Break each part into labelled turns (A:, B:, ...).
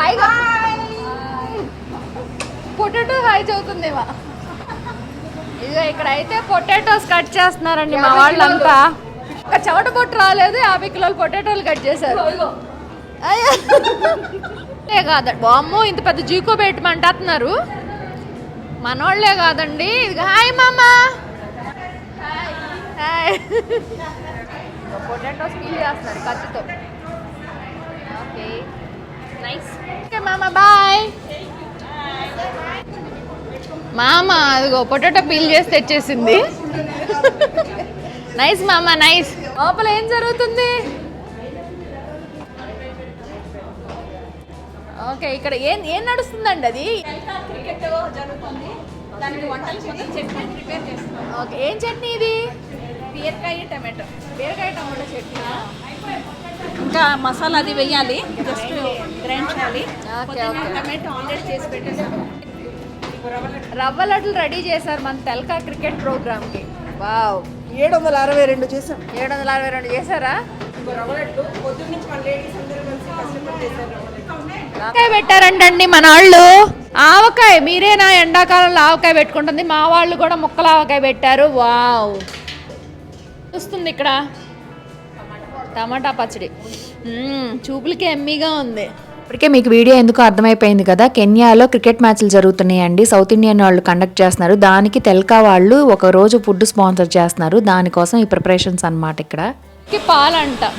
A: హాయిగా potato hi చదువుతుందేమా. ఇదిగో ఇక్కడ అయితే పొటాటోస్ కట్ చేస్తున్నారండి మా వాళ్ళంతా. ఒక చెవట పొట్టు రాలేదు యాభై కిలోలు పొటాటోలు కట్ చేశారు. ఏ కాదండి బామ్మో ఇంత పెద్ద జీకో పెట్టమంటున్నారు మనోళ్ళే కాదండి. హాయ్ మామా. హాయ్ పొటాటోస్ పీల్ చేస్తున్నారు కత్తితో. ఓకే నైస్ ఓకే మామ బాయ్ మామ అదిగో పొటాటో పీల్ చేసి తెచ్చేసింది. నైస్ మామ నైస్ లోపల ఏం జరుగుతుంది? ఓకే ఇక్కడ ఏం ఏం నడుస్తుందండి అది?
B: క్రికెట్ జరుగుతుంది. దానికి వంటలు చట్నీ ప్రిపేర్ చేస్తున్నాం.
A: ఓకే ఏం చట్నీ ఇది?
B: బీరకాయ టమాటో.
A: బీరకాయ టమాటో చట్నీ.
B: ఇంకా మసాలా అది వేయాలి. జస్ట్ టమాటో ఆమ్లెట్ చేసి పెట్టేసాము
A: రవ్వ లడ్లు రెడీ చేశారు మన తెల్కా క్రికెట్ ప్రోగ్రామ్కి వావ్.
C: ఏడు వందల అరవై రెండు చేసాం
A: ఏడు వందల అరవై రెండు చేశారా? ఆవకాయ పెట్టారంటండి మన వాళ్ళు. ఆవకాయ మీరేనా? ఎండాకాలంలో ఆవకాయ పెట్టుకుంటుంది. మా వాళ్ళు కూడా ముక్కల ఆవకాయ పెట్టారు. వావ్. చూస్తుంది ఇక్కడ. టమాటా పచ్చడి. చూపులకి ఎమ్మీగా ఉంది.
D: ఇప్పటికే మీకు వీడియో ఎందుకు అర్థమైపోయింది కదా. కెన్యాలో క్రికెట్ మ్యాచ్లు జరుగుతున్నాయండి. సౌత్ ఇండియన్ వాళ్ళు కండక్ట్ చేస్తున్నారు. దానికి తెల్కా వాళ్ళు ఒక రోజు ఫుడ్ స్పాన్సర్ చేస్తున్నారు. దానికోసం ఈ ప్రిపరేషన్స్ అన్నమాట ఇక్కడ.
A: కి పాలంట.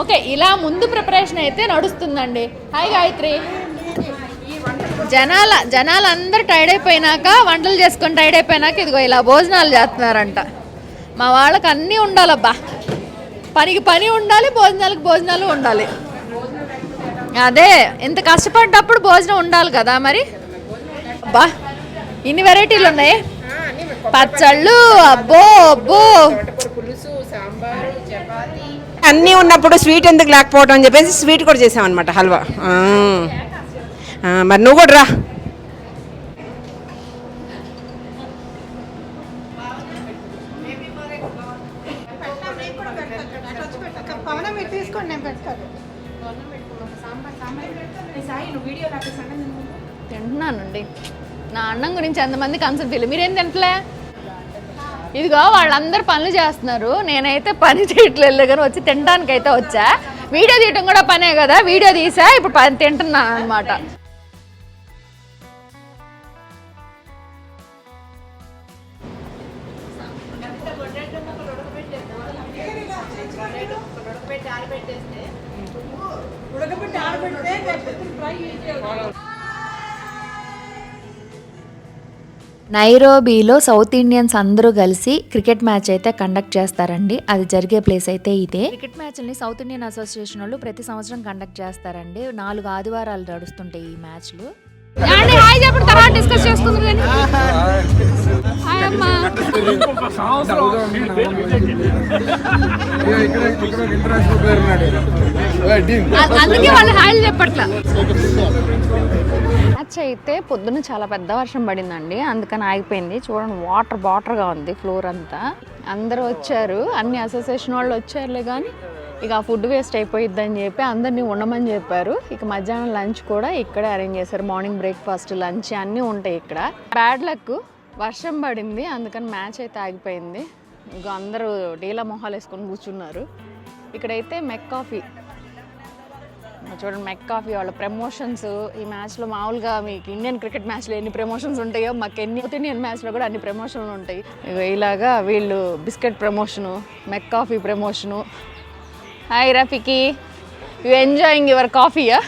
A: ఓకే ఇలా ముందు ప్రిపరేషన్ అయితే నడుస్తుందండి. హాయ్ గాయత్రి. జనాల జనాలు అందరు టైర్డ్ అయిపోయినాక వంటలు చేసుకొని టైర్డ్ అయిపోయినాక ఇదిగో ఇలా భోజనాలు చేస్తున్నారంట. మా వాళ్ళకి అన్నీ ఉండాలబ్బా. పనికి పని ఉండాలి భోజనాలకు భోజనాలు ఉండాలి. అదే ఇంత కష్టపడ్డప్పుడు భోజనం ఉండాలి కదా మరి? అబ్బా ఇన్ని వెరైటీలు ఉన్నాయి. పచ్చళ్ళు అబ్బో అబ్బో.
C: అన్నీ ఉన్నప్పుడు స్వీట్ ఎందుకు లేకపోవడం అని చెప్పేసి స్వీట్ కూడా చేసామన్నమాట హల్వా. మరి నువ్వు కూడా రా.
A: తింటున్నానండి. నా అన్నం గురించి ఎంతమంది కన్సర్న్ ఫీల్ మీరేం తింటలే ఇదిగో వాళ్ళందరూ పనులు చేస్తున్నారు. నేనైతే పని చేయట్లేదు కానీ వచ్చి తినడానికి అయితే వచ్చా. వీడియో తీయటం కూడా పనే కదా. వీడియో తీసా ఇప్పుడు తింటున్నాను అనమాట
D: నైరోబీలో సౌత్ ఇండియన్స్ అందరూ కలిసి క్రికెట్ మ్యాచ్ అయితే కండక్ట్ చేస్తారండి. అది జరిగే ప్లేస్ అయితే ఇదే. క్రికెట్ మ్యాచ్ని సౌత్ ఇండియన్ అసోసియేషన్ వాళ్ళు ప్రతి సంవత్సరం కండక్ట్ చేస్తారండి. నాలుగు ఆదివారాలు నడుస్తుంటాయి ఈ మ్యాచ్లు.
A: డిస్కస్ చేసుకుందాం అందుకే వాళ్ళు హాయిలు చెప్పట్లా. మ్యాచ్ అయితే పొద్దున్న చాలా పెద్ద వర్షం పడిందండి. అందుకని ఆగిపోయింది. చూడండి వాటర్ వాటర్గా ఉంది ఫ్లోర్ అంతా. అందరూ వచ్చారు. అన్ని అసోసియేషన్ వాళ్ళు వచ్చారులే కానీ ఇక ఆ ఫుడ్ వేస్ట్ అయిపోయిద్ది అని చెప్పి అందరినీ ఉండమని చెప్పారు. ఇక మధ్యాహ్నం లంచ్ కూడా ఇక్కడే అరేంజ్ చేశారు. మార్నింగ్ బ్రేక్ఫాస్ట్ లంచ్ అన్నీ ఉంటాయి ఇక్కడ. బ్యాడ్ లక్ వర్షం పడింది. అందుకని మ్యాచ్ అయితే ఆగిపోయింది. ఇక అందరూ డీలా మొహాలు వేసుకొని కూర్చున్నారు. ఇక్కడైతే మెక్ కాఫీ. చూడండి మెక్ కాఫీ వాళ్ళ ప్రమోషన్స్ ఈ మ్యాచ్లో మామూలుగా మీకు ఇండియన్ క్రికెట్ మ్యాచ్లో ఎన్ని ప్రమోషన్స్ ఉంటాయో మాకు ఎన్ని సౌత్ ఇండియన్ మ్యాచ్లో కూడా అన్ని ప్రమోషన్లు ఉంటాయి. ఇలాగా వీళ్ళు biscuit promotion mech coffee promotion hi Rafiki you enjoying your కాఫీయా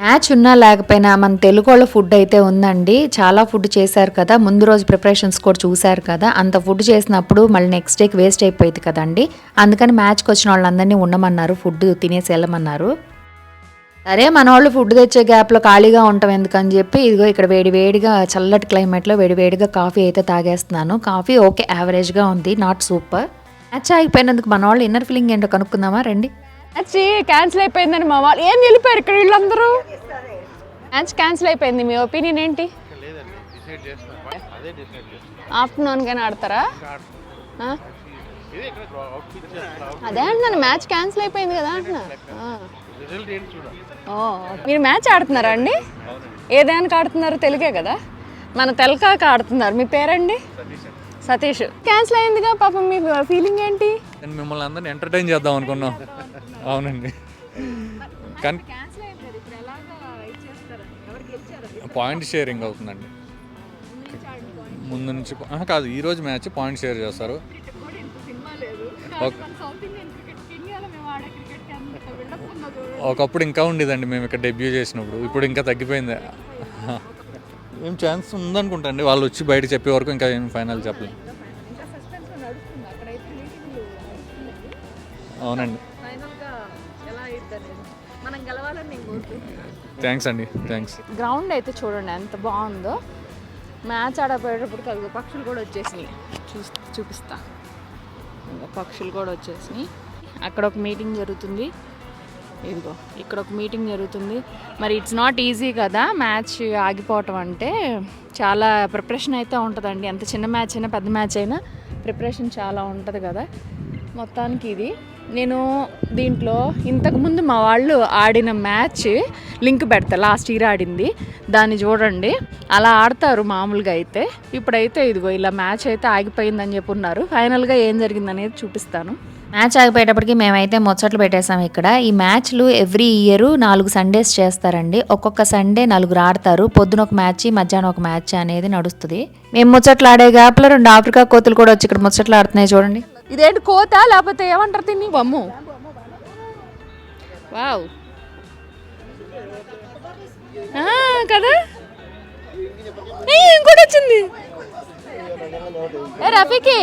D: match ఉన్నా లేకపోయినా మన తెలుగు వాళ్ళ ఫుడ్ అయితే ఉందండి. చాలా ఫుడ్ చేశారు కదా. ముందు రోజు ప్రిపరేషన్స్ కూడా చూశారు కదా. అంత ఫుడ్ చేసినప్పుడు మళ్ళీ నెక్స్ట్ డేకి వేస్ట్ అయిపోయింది కదండి. అందుకని మ్యాచ్కి వచ్చిన వాళ్ళందరినీ ఉండమన్నారు ఫుడ్ తినేసి వెళ్ళమన్నారు. సరే మన వాళ్ళు ఫుడ్ తెచ్చే గ్యాప్లో ఖాళీగా ఉంటాం ఎందుకని చెప్పి ఇదిగో ఇక్కడ వేడి వేడిగా చల్లటి క్లైమేట్లో వేడి వేడిగా కాఫీ అయితే తాగేస్తున్నాను. కాఫీ ఓకే యావరేజ్గా ఉంది నాట్ సూపర్ మ్యాచ్ అయిపోయినందుకు మన వాళ్ళు ఇన్నర్ ఫీలింగ్ ఏంటో కనుక్కుందామా? రండి.
A: మ్యాచ్ క్యాన్సిల్ అయిపోయిందని మా వాళ్ళు ఏం వెళ్ళిపోయారు ఇక్కడ వీళ్ళందరూ? మ్యాచ్ క్యాన్సిల్ అయిపోయింది మీ ఒపీనియన్ ఏంటి? ఆఫ్టర్నూన్ కానీ ఆడతారా? అదే అంటున్నాను మ్యాచ్ క్యాన్సిల్ అయిపోయింది కదా అంటున్నా. Ah. మీరు మ్యాచ్ ఆడుతున్నారా అండి? ఏ దానికి ఆడుతున్నారు తెలుగే కదా? మన తెలకాక ఆడుతున్నారు. మీ పేరండి? సతీష్. క్యాన్సిల్ అయిందిగా పాపం మీ ఫీలింగ్ ఏంటి?
E: నేను మిమ్మల్ని అందరిని ఎంటర్టైన్ చేద్దాం అనుకున్నాం. అవునండి. కానీ పాయింట్ షేరింగ్ అవుతుందండి. ముందు నుంచి కాదు ఈరోజు మ్యాచ్ పాయింట్ షేర్ చేస్తారు. ఒకప్పుడు ఇంకా ఉండేదండి మేము ఇక్కడ డెబ్యూ చేసినప్పుడు. ఇప్పుడు ఇంకా తగ్గిపోయింది. ఏం ఛాన్స్ ఉందనుకుంటా అండి? వాళ్ళు వచ్చి బయట చెప్పే వరకు ఇంకా ఏం ఫైనల్ చెప్పలేము అవునండి. థ్యాంక్స్ అండి. థ్యాంక్స్
A: గ్రౌండ్ అయితే చూడండి ఎంత బాగుందో. మ్యాచ్ ఆడపోయేటప్పుడు కలుగు పక్షులు కూడా వచ్చేసినాయి. చూ చూపిస్తా. పక్షులు కూడా వచ్చేసినాయి. అక్కడ ఒక మీటింగ్ జరుగుతుంది. ఇదిగో ఇక్కడ ఒక మీటింగ్ జరుగుతుంది. మరి ఇట్స్ నాట్ ఈజీ కదా మ్యాచ్ ఆగిపోవటం అంటే. చాలా ప్రిపరేషన్ అయితే ఉంటుందండి. ఎంత చిన్న మ్యాచ్ అయినా పెద్ద మ్యాచ్ అయినా ప్రిపరేషన్ చాలా ఉంటుంది కదా. మొత్తానికి ఇది. నేను దీంట్లో ఇంతకుముందు మా వాళ్ళు ఆడిన మ్యాచ్ లింక్ పెడతా లాస్ట్ ఇయర్ ఆడింది. దాన్ని చూడండి. అలా ఆడతారు మామూలుగా అయితే. ఇప్పుడైతే ఇదిగో ఇలా మ్యాచ్ అయితే ఆగిపోయిందని చెప్పి ఉన్నారు. ఫైనల్గా ఏం జరిగిందనేది చూపిస్తాను.
D: మ్యాచ్ ఆగిపోయేటప్పటికి మేమైతే ముచ్చట్లు పెట్టేసాం ఇక్కడ. ఈ మ్యాచ్లు ఎవ్రీ ఇయర్ నాలుగు సండేస్ చేస్తారండి. ఒక్కొక్క సండే నలుగురు ఆడతారు. పొద్దున ఒక మ్యాచ్ మధ్యాహ్నం ఒక మ్యాచ్ అనేది నడుస్తుంది. మేము ముచ్చట్లు ఆడే గ్యాప్లో రెండు ఆఫ్రికా కోతులు కూడా వచ్చి ఇక్కడ ముచ్చట్లు ఆడుతున్నాయి చూడండి.
A: ఇదేంటి కోత లేకపోతే ఏమంటారు తిని బొమ్ము వావ్ ఆ, కదా ఇంకోటి వచ్చింది ఏ Rafiki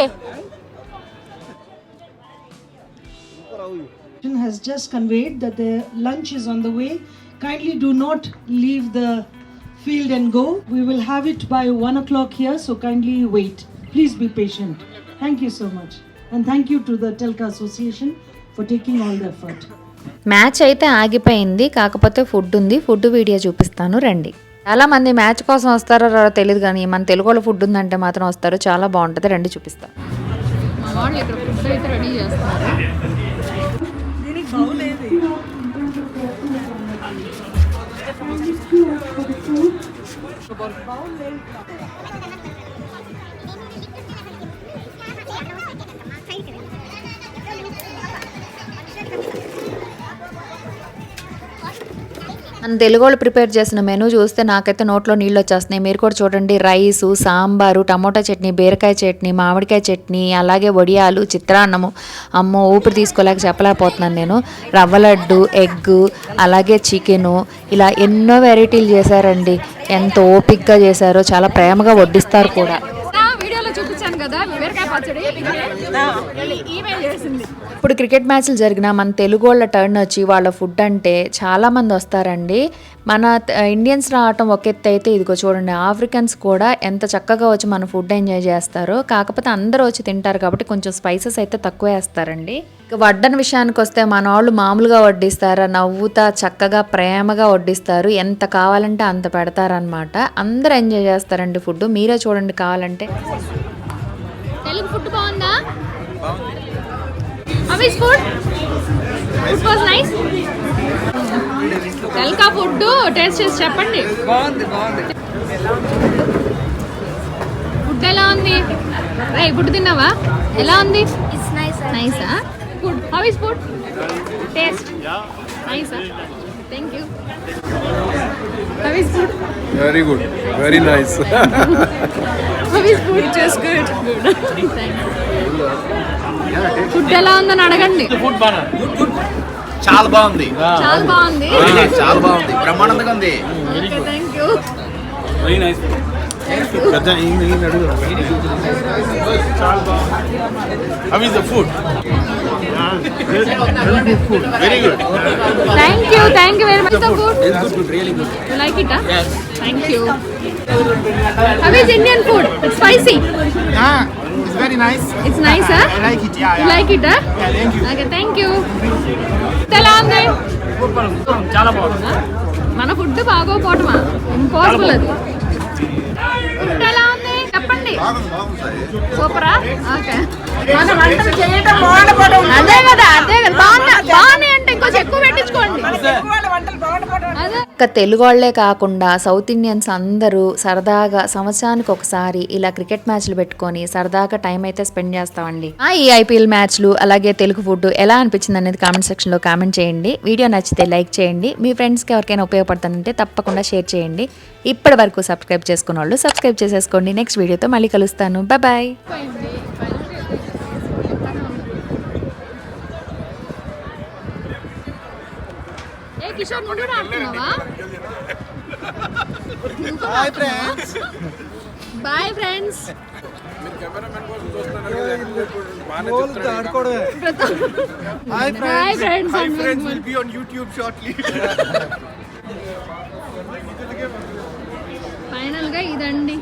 F: has just conveyed that the lunch is on the way. Kindly do not leave the field and go. We will have it by one o'clock here, so kindly wait. Please be patient. Thank you so much. And thank you to the Telka Association for taking all the effort.
D: Match అయితే ఆగిపోయింది కాకపోతే food ఉంది. Food video చూపిస్తాను రండి. చాలా మంది match కోసం వస్తారో రారో తెలియదు కానీ మన తెలుగు వాళ్ళ ఫుడ్ ఉందంటే మాత్రం వస్తారు. చాలా బాగుంటుంది రండి చూపిస్తాను.
A: మా వాళ్ళు ఇక్కడ ఫుడ్ అయితే రెడీ చేస్తున్నారు
D: మన తెలుగు వాళ్ళు ప్రిపేర్ చేసిన మెనూ చూస్తే నాకైతే నోట్లో నీళ్ళు వచ్చేస్తున్నాయి. మీరు కూడా చూడండి రైసు సాంబారు టమోటా చట్నీ బీరకాయ చట్నీ మామిడికాయ చట్నీ అలాగే వడియాలు చిత్రాన్నము. అమ్మో ఊపిరి తీసుకోలేక చెప్పలేకపోతున్నాను నేను. రవ్వ లడ్డు ఎగ్ అలాగే చికెను. ఇలా ఎన్నో వెరైటీలు చేశారండి. ఎంత ఓపిక్గా చేశారో చాలా ప్రేమగా వడ్డిస్తారు కూడా.
A: వీడియోలో చూపించాను కదా బీరకాయ పచ్చడి. ఈమెయిల్ చేసింది.
D: ఇప్పుడు క్రికెట్ మ్యాచ్లు జరిగిన మన తెలుగు వాళ్ళ టర్న్ వచ్చి వాళ్ళ ఫుడ్ అంటే చాలా మంది వస్తారండి. మన ఇండియన్స్ రావటం ఒక ఎత్తు అయితే ఇదిగో చూడండి ఆఫ్రికన్స్ కూడా ఎంత చక్కగా వచ్చి మన ఫుడ్ ఎంజాయ్ చేస్తారు కాకపోతే అందరూ వచ్చి తింటారు కాబట్టి కొంచెం స్పైసెస్ అయితే తక్కువ వేస్తారండి. ఇక వడ్డన విషయానికి వస్తే మన వాళ్ళు మామూలుగా వడ్డిస్తారా నవ్వుతా చక్కగా ప్రేమగా వడ్డిస్తారు ఎంత కావాలంటే అంత పెడతారనమాట అందరూ ఎంజాయ్ చేస్తారండి ఫుడ్ మీరే చూడండి కావాలంటే.
A: తెలుగు ఫుడ్ బాగుందా. అవి ఫుడ్ ఫుడ్ వాజ్ నైస్ తెల్కా ఫుడ్ టేస్ట్ చేసి చెప్పండి.
C: బాగుంది బాగుంది.
A: ఫుడ్ ఎలా ఉంది? రే ఫుడ్ తిన్నావా? ఎలా ఉంది? నైసా food how is food taste నైసా thank you
G: very good very nice
A: food just good food ఎలా ఉందని అడగండి.
H: చాలా బాగుంది.
A: చాలా బాగుంది.
H: చాలా బాగుంది. బ్రహ్మాండంగా ఉంది.
A: Thank you
H: how is the food very good
A: thank you thank you very much the food you like it thank you how is Indian food it's spicy
H: it's very nice
A: it's nice
H: I like it yeah
A: you like it okay thank you ఎలా ఉంది
H: చాలా బాగుంది
A: మన food బాగోపోవటమా impossible అది. సూపరా? Okay.
C: మన వంటలు చేయటం బాగుండపోవడం
A: అదే కదా అదే కదా. బాగున్నా బాగున్నాయి అంటే ఇంకొంచెం ఎక్కువ పెట్టించుకోండి.
C: వంటలు
D: తెలుగు వాళ్ళే కాకుండా సౌత్ ఇండియన్స్ అందరూ సరదాగా సంవత్సరానికి ఒకసారి ఇలా క్రికెట్ మ్యాచ్లు పెట్టుకొని సరదాగా టైం అయితే స్పెండ్ చేస్తామండి. ఆ, ఈ ఐపీఎల్ మ్యాచ్లు అలాగే తెలుగు ఫుడ్ ఎలా అనిపించింది అనేది కామెంట్ సెక్షన్లో కామెంట్ చేయండి. వీడియో నచ్చితే లైక్ చేయండి. మీ ఫ్రెండ్స్కి ఎవరికైనా ఉపయోగపడుతుందంటే తప్పకుండా షేర్ చేయండి. ఇప్పటి వరకు సబ్స్క్రైబ్ చేసుకున్న వాళ్ళు సబ్స్క్రైబ్ చేసేసుకోండి. నెక్స్ట్ వీడియోతో మళ్ళీ కలుస్తాను. బాయ్.
A: ఏ కిషోర్ నువ్వు కూడా ఆడుతున్నావా?
H: Hi friends
A: bye friends bye friends
H: shortly.
A: ఫైనల్గా ఇదండి.